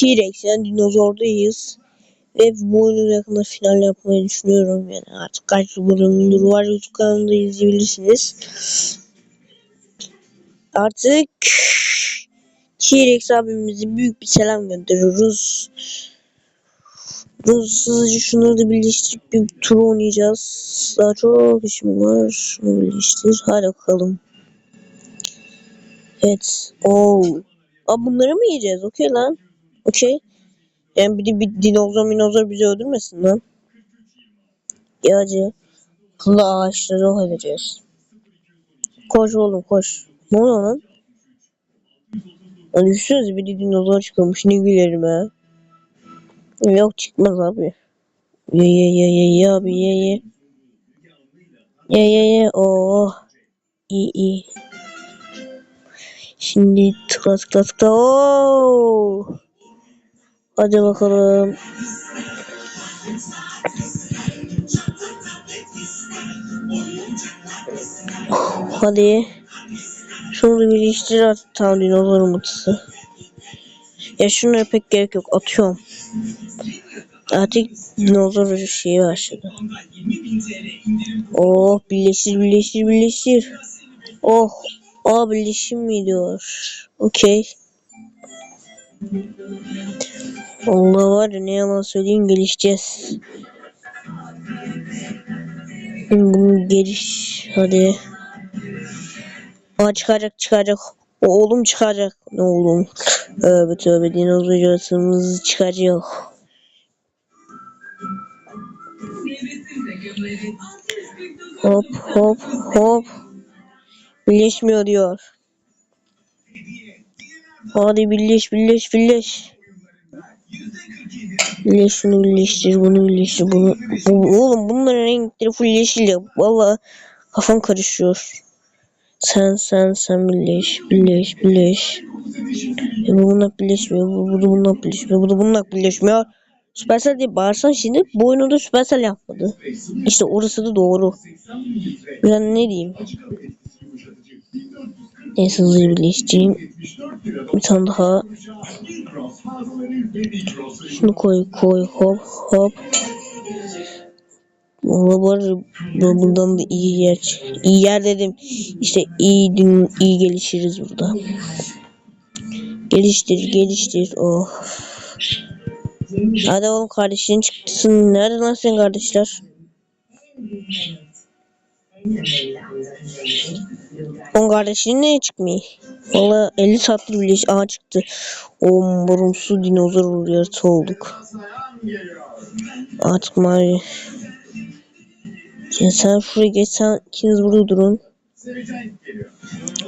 T-Rex yani dinozordayız. Ve bu oyunu yakında final yapmayı düşünüyorum. Yani artık kaç bölümdür var YouTube kanalında izleyebilirsiniz. Artık T-Rex abimize büyük bir selam gönderiyoruz. Hızlıca şunları da birleştirip bir tur oynayacağız. Daha çok işim var. Şunu birleştir. Hadi bakalım. Evet. Oo. Aa bunları mı yiyeceğiz? Okey lan. Okey. Yani bir bir dinozor minozor bizi öldürmesin lan. Ya acı. Kılı ağaçları yok edeceğiz. Koş oğlum koş. Ne oluyor lan? Lan düşünsenize bir de dinozor çıkıyormuş. Ne gülerim ha. Yok çıkmaz abi. Ye ye ye ye ye abi ye ye. Ye ye ye. Oh. İyi iyi. Şimdi tıkla tıkla tıkla. Oo. Hadi bakalım. Hadi. Şunu birleştir artık tam dinozor mutlusu. Ya şuna pek gerek yok. Atıyorum. Artık dinozor şeyi başladı. Oh birleştir birleştir birleştir. Oh. Aa birleşim mi diyor. Okey. Allah ne yalan söyleyeyim gelişeceğiz. Geliş hadi. Aa çıkacak çıkacak. Oğlum çıkacak. Ne oğlum? Tövbe tövbe dinozorcasımız çıkacak. Hop hop hop. Birleşmiyor diyor. Hadi birleş birleş birleş. Birleş şunu birleştir bunu birleştir bunu. Oğlum bunların renkleri full yeşil ya. Valla kafam karışıyor. Sen sen sen birleş birleş birleş. E bu bununla birleşmiyor. Bu, bu da bununla birleşmiyor. Bu da bununla birleşmiyor. Süpersel diye bağırsan şimdi bu da Süpersel yapmadı. İşte orası da doğru. Ben ne diyeyim? Neyse hızlıca birleştireyim. Bir tane daha. Şunu koy koy hop hop. Valla bu buradan da iyi yer. iyi yer dedim. İşte iyi din, iyi gelişiriz burada. Geliştir geliştir. Oh. Hadi oğlum kardeşin çıksın. Nerede lan senin kardeşler? On kardeşin ne çıkmıyor? Valla 50 saattir bile aha çıktı. O morumsu dinozor oluyor olduk. Artık mari. Ya sen şuraya geç sen ikiniz burada durun.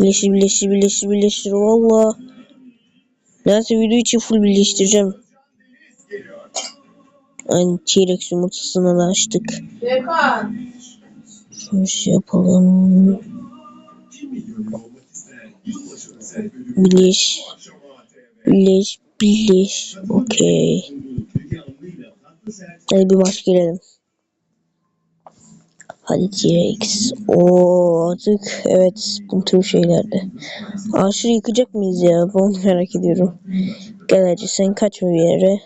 Birleştir birleştir birleştir birleştir valla. Neyse video için full birleştireceğim. Aynı T-Rex yumurtasını da açtık. Şunu şey yapalım. Birleş. Birleş. Birleş. Okey. Hadi bir maç girelim. Hadi T-Rex. Oo artık evet bu tür şeylerde. Aşırı yıkacak mıyız ya? Ben onu merak ediyorum. Gel hacı sen kaçma bir yere.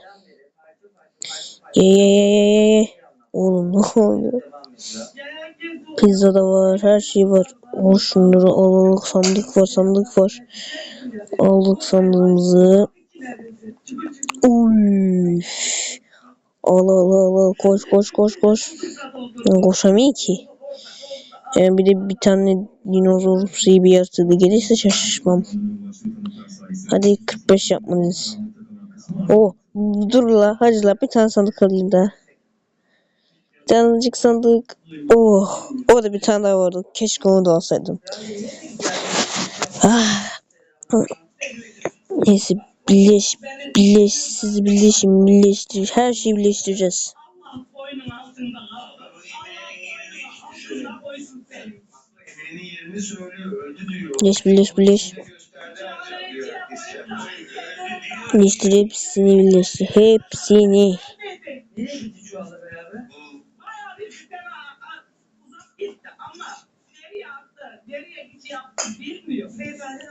Ye ye ye ye ye ye. Oğlum ne oluyor? Pizza da var, her şey var. O şunları alalım. Sandık var, sandık var. Aldık sandığımızı. Uy. Al al al al koş koş koş koş. Koşamıyor ki. Yani bir de bir tane dinozor şey bir yaratığı gelirse şaşırmam. Hadi 45 yapmalıyız. Oh dur la hadi la bir tane sandık alayım da. Canlıcık sandık. Oh orada bir tane daha vardı. Keşke onu da alsaydım. Ah. Neyse birleş birleş siz birleşin birleştir her şeyi birleştireceğiz. Birleş birleş birleş. Birleştir hepsini birleştir hepsini. Nereye gidiyor bilmiyor. Beyefendinin İşte. anlattığı gibi işte çöpler de konulmuş içine benzer bir şey anlatıyorsunuz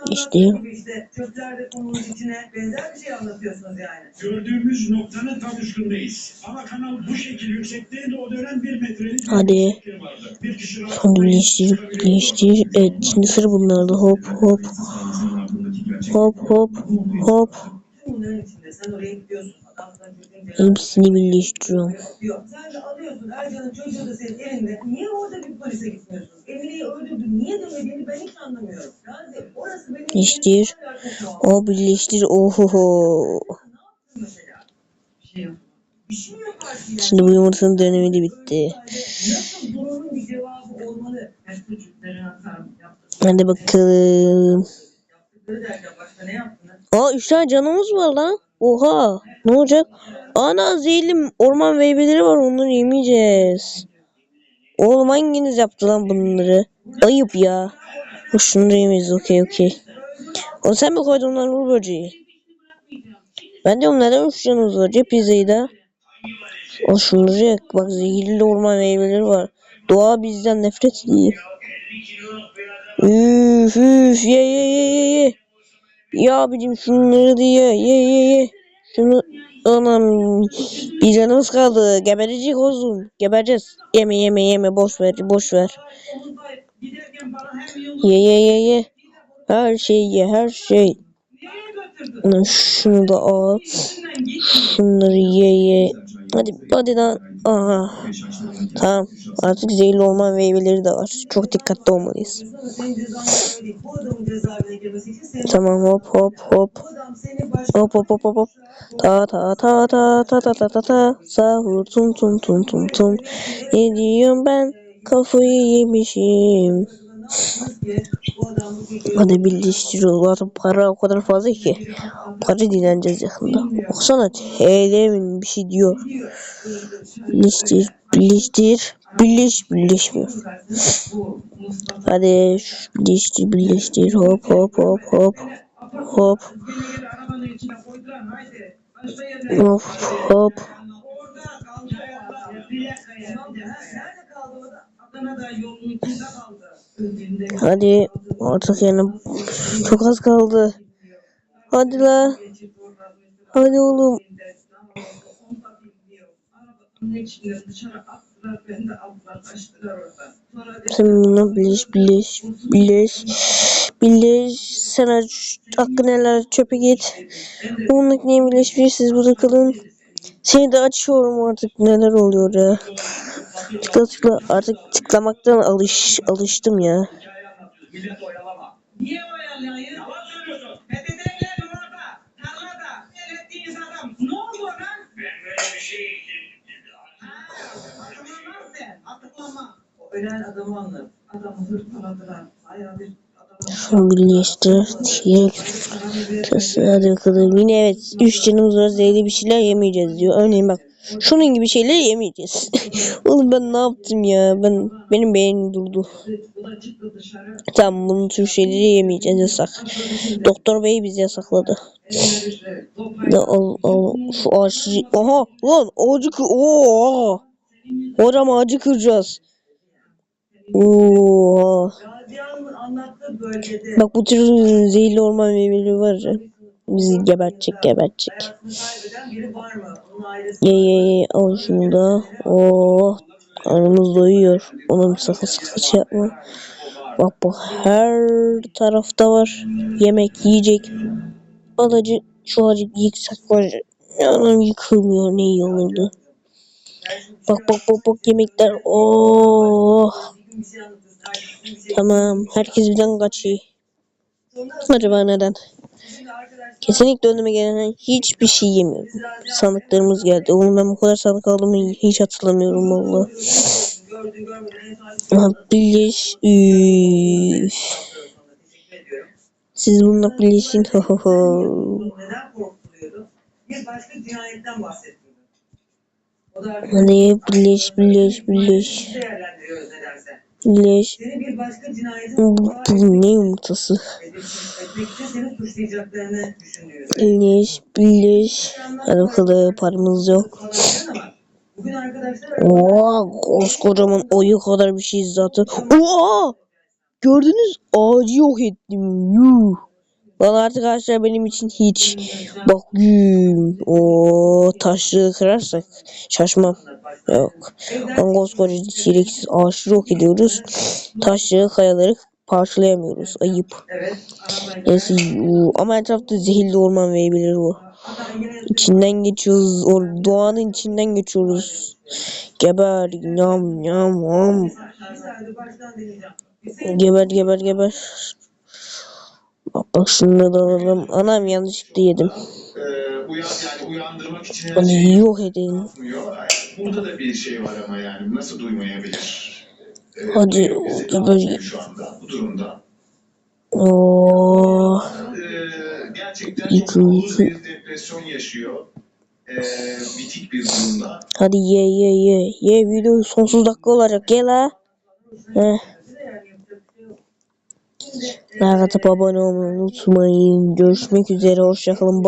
yani. Gördüğümüz noktanın tam üstündeyiz. Ama kanal bu şekil yüksekliğinde o dönem bir metrelik Hadi. Sonra birleştir, birleştir. Evet şimdi sıra bunlarda. Hop hop. Hop hop hop. Bunların içinde sen oraya gidiyorsun. Hepsini birleştiriyorum. Sen alıyorsun Ercan'ın çocuğu da senin elinde. Niye orada bir polise gitmiyorsun? Emine'yi öldürdün. Niye demediğini ben hiç anlamıyorum. Gazi orası benim... Birleştir. O birleştir. Ohoho. Şey Şimdi bu yumurtanın dönemi de bitti. Hadi bakalım. Aa üç tane canımız var lan. Oha. Ne olacak? Ana zehirli orman meyveleri var onları yemeyeceğiz. Oğlum hanginiz yaptı lan bunları? Ayıp ya. Da yemeyiz okey okey. O sen mi koydun lan Uğur böceği? Ben diyorum neden 3 canımız var? Cep pizzayı da. O şunları yak. Bak zehirli orman meyveleri var. Doğa bizden nefret ediyor. Üf üf ye ye ye ye ye. Ya abicim şunları da ye ye ye. Şunu anam bir canımız kaldı. Geberecek olsun. Gebereceğiz. Yeme yeme yeme boş ver boş ver. Ye ye ye ye. Her şey ye her şey. Şunu da al. Şunları ye ye. Hadi hadi lan. Aha. Tamam. Artık zehirli orman meyveleri de var. Çok dikkatli olmalıyız. Tamam hop hop hop. Hop hop hop hop hop. Ta ta ta ta ta ta ta ta ta. Sahur tum tum tum tum tum. Ne diyorum ben? Kafayı yemişim. Hadi birleştiriyorlar. Para o kadar fazla ki. Para dileneceğiz yakında. Baksana TL'nin bir şey diyor. Birleştir, birleştir, birleş, birleşmiyor. Hadi birleştir, birleştir. Hop hop hop hop. Hop. Hop hop. Adana'da yolunu kimde kaldı? Hadi artık yani çok az kaldı. Hadi la. Hadi oğlum. Sen bunu bileş bileş bileş bileş sen hakkın helal çöpe git. Bunun nickname bileşbilirsiniz burada kalın. Seni de açıyorum artık neler oluyor ya. Tıkla tıkla artık tıklamaktan alış alıştım ya. Birleştir, tek hadi bakalım. Yine evet 3 canımız var zehirli bir şeyler yemeyeceğiz diyor. Örneğin bak şunun gibi şeyler yemeyeceğiz. Oğlum ben ne yaptım ya? Ben benim beynim durdu. Tamam bunun tür şeyleri yemeyeceğiz yasak. Doktor bey bizi yasakladı. Ya al al şu ağaçı. Aha lan ağacı kır. Oo. Hocam ağacı kıracağız. Oo. Anlattığı bölgede Bak bu tür zehirli orman meyveleri var ya. Bizi gebertecek gebertecek. kaybeden biri var mı? Onun ailesi Ye ye ye al şunu da. Oo. Karnımız doyuyor. Ona bir sakın sakın şey yapma. Bak bak her tarafta var. Yemek yiyecek. Alacı şu ağacı yıksak var. ya. Yanım yıkılmıyor ne iyi olurdu. Bak bak bak bak yemekler. Gün Tamam. Herkes birden kaçıyor. Acaba neden? Kesinlikle önüme gelen hiçbir şey yemiyorum. Sandıklarımız geldi. Oğlum ben bu kadar sandık aldığımı hiç hatırlamıyorum valla. Birleş. Siz bununla birleşin. Ho ho ho. Hani birleş birleş birleş leş. Ne yumurtası? Leş leş. Alakalı paramız yok. Oha koskocaman oyu kadar bir şey zaten. Oha! Gördünüz? Ağacı yok ettim. Yuh! Lan artık ağaçlar benim için hiç. Bak güm. O taşları kırarsak şaşmam. Yok. Lan koskoca çileksiz ağaçları yok ediyoruz. Taşları kayaları parçalayamıyoruz. Ayıp. Neyse ama etrafta zehirli orman verebilir bu. İçinden geçiyoruz. O doğanın içinden geçiyoruz. Geber. Yam yam yam. Geber geber geber. Bak şunu da alalım. Anam yanlışlıkla yedim. Şeyi yok yapmıyor. Burada da bir şey var ama yani nasıl duymayabilir? Ee, Hadi, geber- anlıyor şu anda bu durumda. Oo. Ee, gerçekten iki. bir depresyon yaşıyor. Ee, bitik bir durumda. Hadi ye ye ye. Ye video sonsuz dakika olacak. Ye la. Heh. Atıp abone olmayı unutmayın. Görüşmek üzere. Hoşçakalın.